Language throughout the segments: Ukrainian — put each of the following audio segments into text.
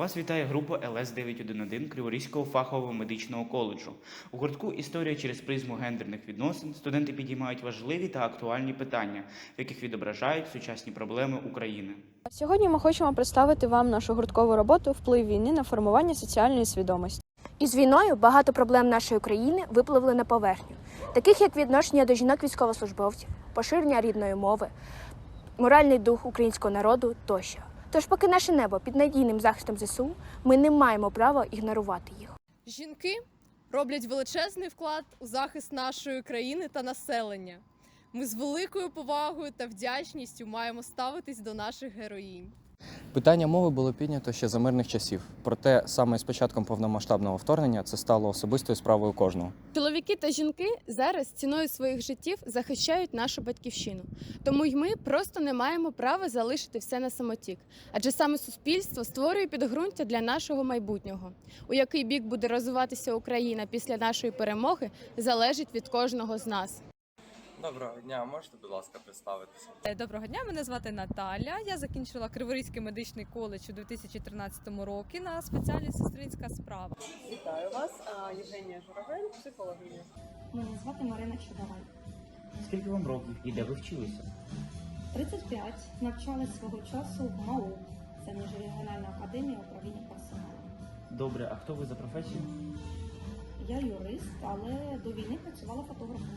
Вас вітає група ЛС 911 Криворізького фахового медичного коледжу. У гуртку Історія через призму гендерних відносин студенти підіймають важливі та актуальні питання, в яких відображають сучасні проблеми України. Сьогодні ми хочемо представити вам нашу гурткову роботу Вплив війни на формування соціальної свідомості. Із війною багато проблем нашої країни випливли на поверхню, таких як відношення до жінок військовослужбовців, поширення рідної мови, моральний дух українського народу тощо. Тож, поки наше небо під надійним захистом ЗСУ, ми не маємо права ігнорувати їх. Жінки роблять величезний вклад у захист нашої країни та населення. Ми з великою повагою та вдячністю маємо ставитись до наших героїнь. Питання мови було піднято ще за мирних часів. Проте саме з початком повномасштабного вторгнення це стало особистою справою кожного. Чоловіки та жінки зараз ціною своїх життів захищають нашу батьківщину. Тому й ми просто не маємо права залишити все на самотік. Адже саме суспільство створює підґрунтя для нашого майбутнього. У який бік буде розвиватися Україна після нашої перемоги, залежить від кожного з нас. Доброго дня, можете, будь ласка, представитися? Е, Доброго дня, мене звати Наталя. Я закінчила Криворізький медичний коледж у 2013 році на спеціальність сестринська справа. Вітаю вас, Євгенія Журавель, психологиня. Мене звати Марина Чудовай. Скільки вам років і де ви вчилися? 35. Навчалась свого часу в МАУ. Це Міжрегіональна академія управління персоналом. Добре, а хто ви за професією? Я юрист, але до війни працювала фотографом.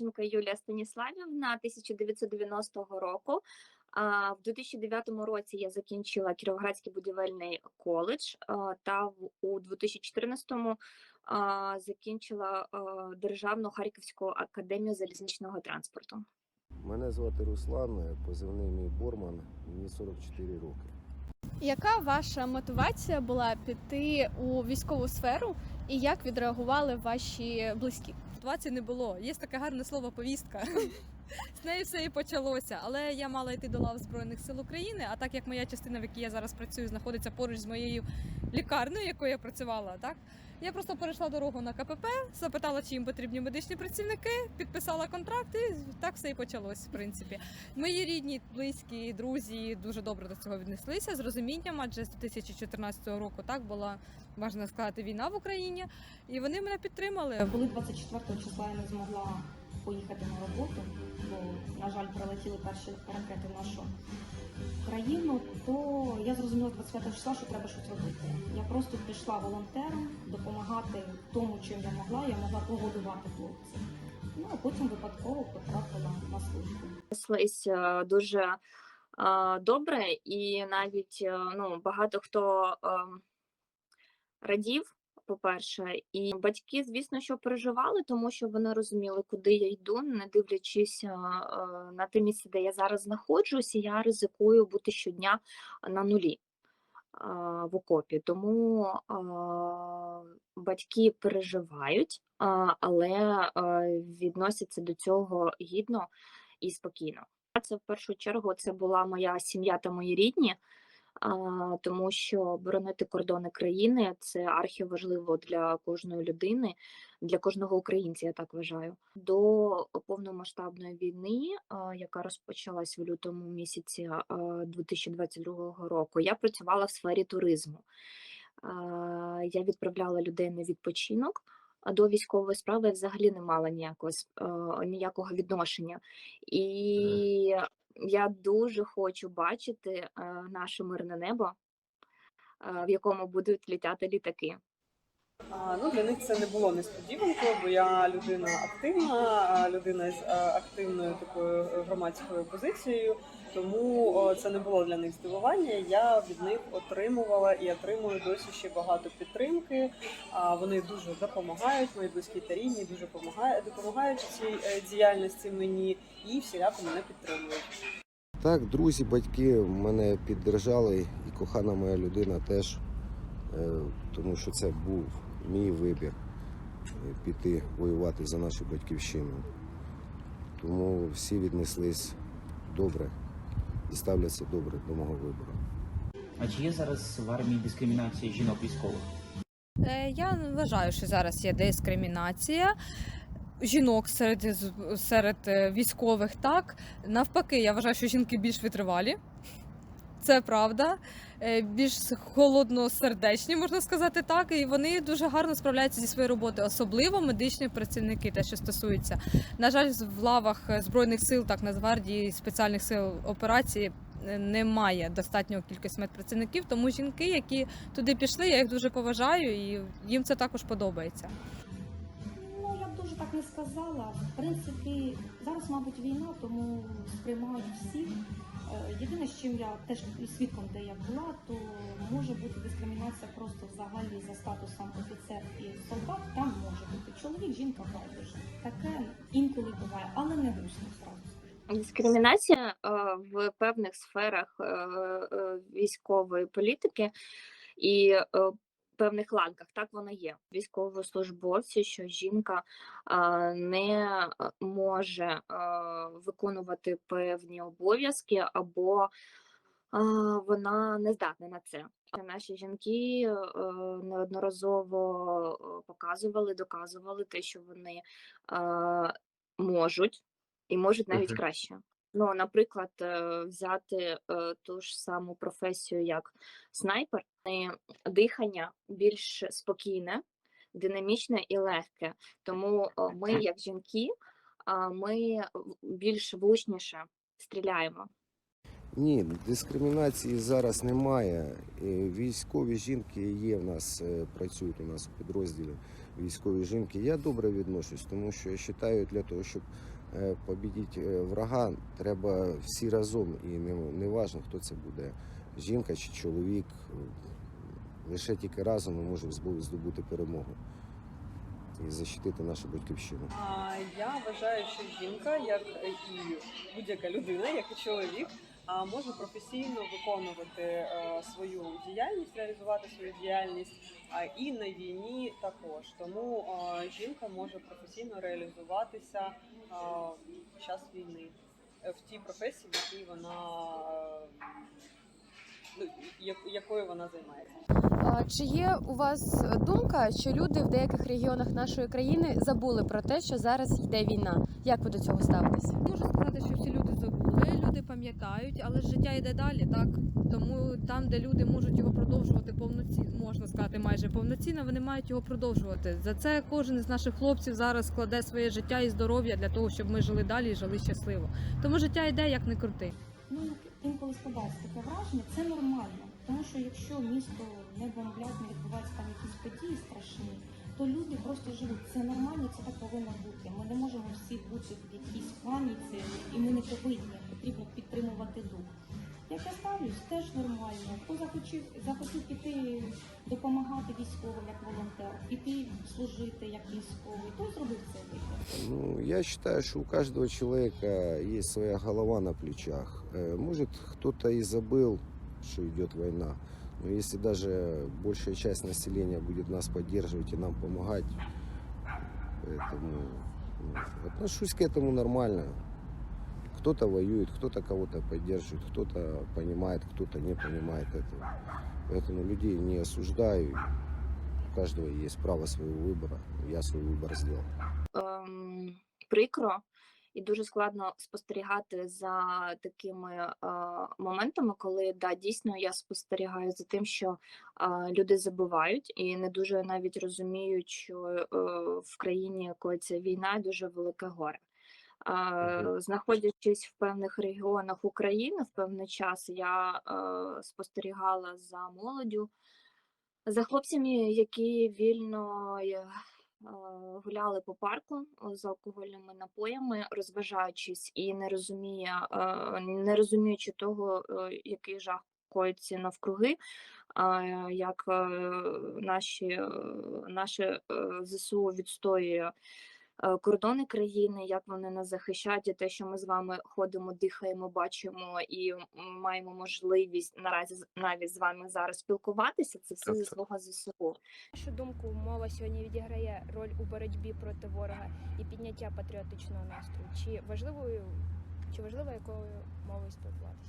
Марченко Юлія Станіславівна 1990 року. А, В 2009 році я закінчила Кіровоградський будівельний коледж та в- у 2014 а, закінчила Державну Харківську академію залізничного транспорту. Мене звати Руслан, позивний мій Борман, мені 44 роки. Яка ваша мотивація була піти у військову сферу і як відреагували ваші близькі? Ситуації не було. Є таке гарне слово повістка. З нею все і почалося. Але я мала йти до лав Збройних сил України. А так як моя частина, в якій я зараз працюю, знаходиться поруч з моєю лікарнею, якою я працювала, так я просто перейшла дорогу на КПП, запитала, чи їм потрібні медичні працівники, підписала контракт, і так все і почалось. В принципі, мої рідні, близькі, друзі дуже добре до цього віднеслися з розумінням, адже з 2014 року так була можна сказати війна в Україні, і вони мене підтримали. Коли 24 числа я не змогла поїхати на роботу, бо, на жаль, прилетіли перші ракети нашу країну, то я зрозуміла з 25 числа, що треба щось робити. Я просто пішла волонтером допомагати тому, чим я могла. Я могла погодувати хлопців. Ну а потім випадково потрапила на службу. Неслись е, дуже е, добре, і навіть е, ну, багато хто ем, радів, по-перше, і батьки, звісно, що переживали, тому що вони розуміли, куди я йду, не дивлячись е, е, на те місце, де я зараз знаходжусь, і я ризикую бути щодня на нулі е, в окопі. Тому батьки переживають, але відносяться до цього гідно і спокійно. Це в першу чергу це була моя сім'я та мої рідні, тому що боронити кордони країни це архіважливо для кожної людини, для кожного українця, я так вважаю. До повномасштабної війни, яка розпочалась в лютому місяці а, 2022 року, я працювала в сфері туризму. Я відправляла людей на відпочинок. А до військової справи я взагалі не мала ніякого ніякого відношення. І я дуже хочу бачити е, наше мирне небо, е, в якому будуть літати літаки. А, ну, для них це не було несподіванкою, бо я людина активна, людина з активною такою громадською позицією. Тому це не було для них здивування. Я від них отримувала і отримую досі ще багато підтримки. Вони дуже допомагають, мої близькі та рідні дуже допомагають, цій е, діяльності мені і всіляко мене підтримують. Так, друзі, батьки мене піддержали, і кохана моя людина теж, е, тому що це був мій вибір е, піти воювати за нашу батьківщину. Тому всі віднеслись добре і ставляться добре до мого вибору. А чи є зараз в армії дискримінація жінок військових? Е, Я вважаю, що зараз є дискримінація. Жінок серед, серед е, військових так. Навпаки, я вважаю, що жінки більш витривалі. Це правда. Е, більш холодносердечні, можна сказати так. І вони дуже гарно справляються зі своєю роботою, особливо медичні працівники, те, що стосується. На жаль, в лавах збройних сил, так Нацгвардії, спеціальних сил операції. е, Немає достатньої кількості медпрацівників, тому жінки, які туди пішли, я їх дуже поважаю, і їм це також подобається. Ну, я б дуже так не сказала. В принципі, зараз, мабуть, війна, тому сприймають всі. Е, Єдине, з чим я теж і свідком, де я була, то може бути дискримінація просто взагалі за статусом офіцер і солдат. Там може бути чоловік, жінка, байдуже. Таке інколи буває, але не гусно зразу. Дискримінація е, в певних сферах е, військової політики і певних ланках так вона є. Військовослужбовці, що жінка не може виконувати певні обов'язки або вона не здатна на це. Наші жінки е, неодноразово е, показували, доказували те, що вони можуть і можуть навіть краще. Ну, наприклад, е, взяти е, ту ж саму професію, як снайпер, дихання більш спокійне, динамічне і легке. Тому е, ми, як жінки, ми більш влучніше стріляємо. Ні, дискримінації зараз немає. Військові жінки є в нас, працюють у нас у підрозділі військові жінки. Я добре відношусь, тому що я вважаю, для того, щоб е, побідіти е, врага, треба всі разом. І не, не важно, хто це буде, жінка чи чоловік. Лише тільки разом ми можемо здобути перемогу і захистити нашу батьківщину. Я вважаю, що жінка, як і будь-яка людина, як і чоловік, а, може професійно виконувати е, свою діяльність, реалізувати свою діяльність а, і на війні також. Тому жінка може професійно реалізуватися під час війни в тій професії, в якій вона ну, як- якою вона займається. Чи є у вас думка, що люди в деяких регіонах нашої країни забули про те, що зараз йде війна? Як ви до цього ставитесь? Можу сказати, що всі люди пам'ятають, але життя йде далі, так? Тому там, де люди можуть його продовжувати повноцінно, можна сказати, майже повноцінно, вони мають його продовжувати. За це кожен із наших хлопців зараз складе своє життя і здоров'я для того, щоб ми жили далі і жили щасливо. Тому життя йде як не крути. Ну, інколи складається таке враження, це нормально. Тому що якщо місто не бомблять, не відбуваються там якісь події страшні, то люди просто живуть. Це нормально, це так повинно бути. Ми не можемо всі бути в якійсь паніці, і ми не повинні Потрібно підтримувати дух. Як я ставлюсь, теж нормально. Хто захотів, захотів піти допомагати військовим як волонтер, піти служити як військовий, той зробив це вибір. Ну, я считаю, что у каждого человека есть своя голова на плечах. Э, Может, кто-то и забыл, что идет война. Но если даже большая часть населения будет нас поддерживать и нам помогать, поэтому ну, отношусь к этому нормально. Кто-то воюет, кто-то кого-то поддерживает, кто-то понимает, кто-то не понимает этого. Поэтому людей не осуждаю. У каждого есть право своего выбора. Я свой выбор сделал. ем, прикро і дуже складно спостерігати за такими е, моментами, коли да, дійсно я спостерігаю за тим, що е, люди забувають і не дуже навіть розуміють, що е, в країні якої це війна дуже велике горе. Е. Знаходячись в певних регіонах України в певний час, я е, спостерігала за молоддю, за хлопцями, які вільно е, гуляли по парку з алкогольними напоями, розважаючись і не розуміє, не розуміючи того, який жах коїться навкруги, як наші, наше ЗСУ відстоює кордони країни, як вони нас захищають, і те, що ми з вами ходимо, дихаємо, бачимо і маємо можливість наразі з- навіть з вами зараз спілкуватися. Це все заслуга ЗСУ. На нашу думку, мова сьогодні відіграє роль у боротьбі проти ворога і підняття патріотичного настрою. Чи важливою чи важливо якою мовою спілкуватися?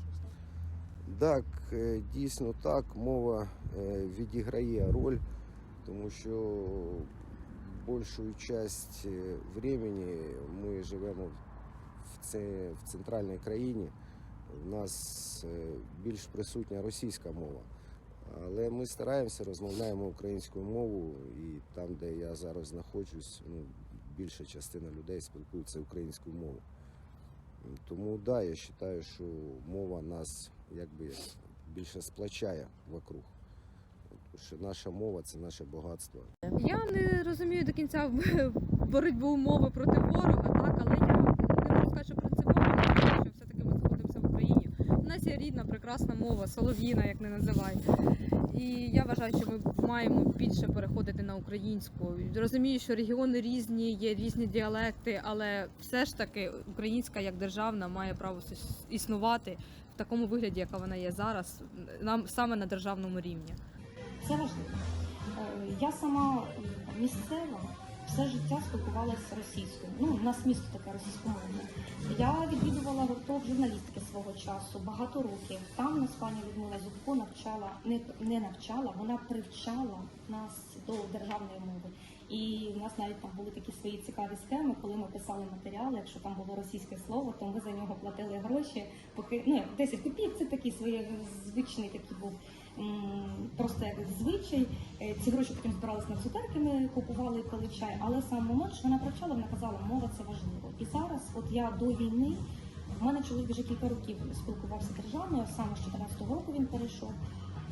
Так, е, дійсно так, мова е, відіграє роль, тому що більшу часть е, времени ми живемо в, це, центральній країні. У нас е, більш присутня російська мова. Але ми стараємося, розмовляємо українською мовою, і там, де я зараз знаходжусь, ну, більша частина людей спілкується українською мовою. Тому да, я вважаю, що мова нас якби більше сплачає вокруг. Що наша мова це наше багатство. Я не розумію до кінця боротьбу мови проти ворога, так, але я не можу сказати, що принципово, що все-таки ми знаходимося в Україні. У нас є рідна, прекрасна мова, солов'їна, як не називай. І я вважаю, що ми маємо більше переходити на українську. Розумію, що регіони різні, є різні діалекти, але все ж таки українська як державна має право існувати в такому вигляді, яка вона є зараз, нам саме на державному рівні. Це важливо. Е, Я сама місцева все життя спілкувалася російською. Ну, у нас місто таке російськомовне. Я відвідувала гурток журналістики свого часу багато років. Там нас пані Людмила Зубко навчала, не, не навчала, вона привчала нас до державної мови. І в нас навіть там були такі свої цікаві схеми, коли ми писали матеріали, якщо там було російське слово, то ми за нього платили гроші. Поки ну 10 копійок це такий своє звичний такий був просто як звичай. Е, Ці гроші потім збиралися на цукерки, ми купували пили чай. Але сам момент, що вона привчала, вона казала, мова це важливо. І зараз, от я до війни, в мене чоловік вже кілька років спілкувався з державною, саме з 14 року він перейшов.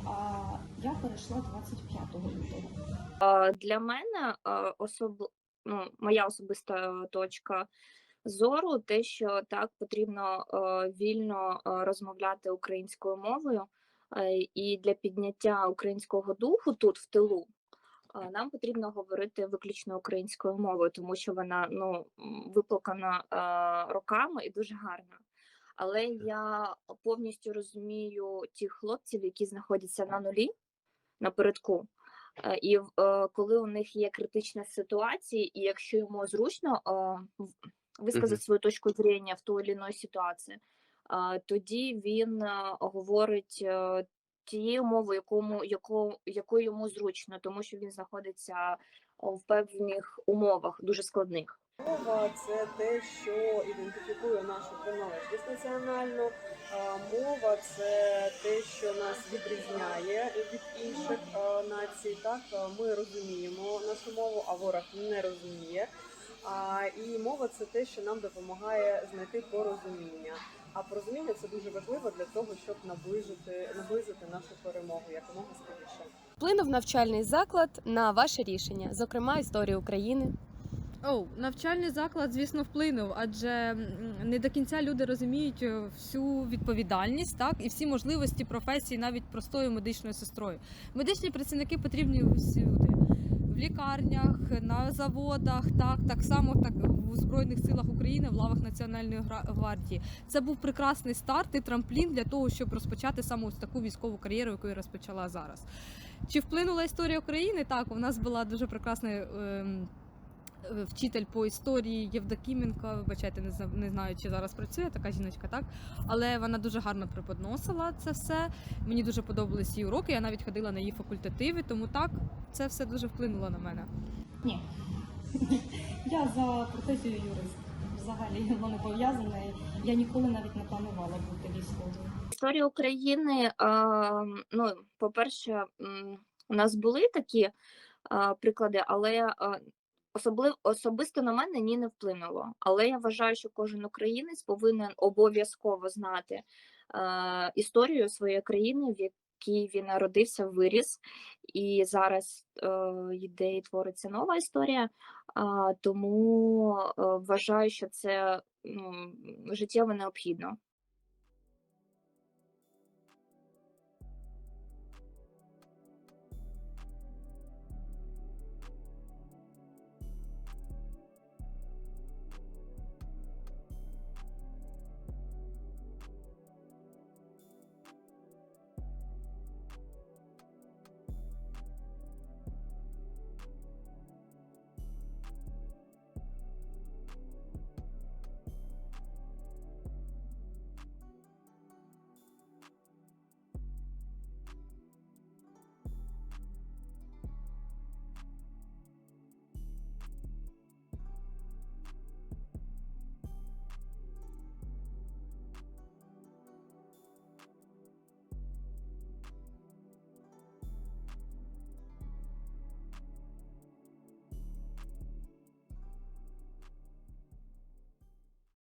А я перейшла 25 лютого. Для мене особ... ну, моя особиста точка зору, те, що так потрібно е, вільно е, розмовляти українською мовою, і для підняття українського духу тут в тилу. Нам потрібно говорити виключно українською мовою, тому що вона ну виплакана е, роками і дуже гарна. Але я повністю розумію тих хлопців, які знаходяться на нулі напередку. Е, І е, коли у них є критична ситуація, і якщо йому зручно е, висказати свою точку зрення в той чи іншій ситуації, е, тоді він говорить е, тією мовою, якому, яку, якою йому зручно, тому що він знаходиться в певних умовах дуже складних. Мова це те, що ідентифікує нашу приналежність національну. Мова це те, що нас відрізняє від інших націй. Так ми розуміємо нашу мову, а ворог не розуміє. А, і мова це те, що нам допомагає знайти порозуміння. А порозуміння це дуже важливо для того, щоб наближити наблизити нашу перемогу якомога скоріше. Вплинув навчальний заклад на ваше рішення, зокрема історію України. О, навчальний заклад, звісно, вплинув, адже не до кінця люди розуміють е, всю відповідальність, так і всі можливості професії, навіть простою медичною сестрою. Медичні працівники потрібні всюди. В лікарнях, на заводах, так так само так в збройних силах України в лавах Національної гвардії. Це був прекрасний старт і трамплін для того, щоб розпочати саме ось таку військову кар'єру, яку я розпочала зараз. Чи вплинула історія України? Так, у нас була дуже прекрасна. е, Вчитель по історії Євдокіменко, вибачайте, не не знаю, чи зараз працює така жіночка, так але вона дуже гарно преподносила це все. Мені дуже подобались її уроки. Я навіть ходила на її факультативи, тому так це все дуже вплинуло на мене. Ні. Я за професією юрист. Взагалі воно не пов'язане. Я ніколи навіть не планувала бути військовою. Історія України, е, ну, по-перше, у нас були такі е, приклади, але е, особливо особисто на мене ні не вплинуло. Але я вважаю, що кожен українець повинен обов'язково знати е, історію своєї країни, в якій він народився, виріс, і зараз е, йде і твориться нова історія. А, тому е, вважаю, що це ну, життєво необхідно.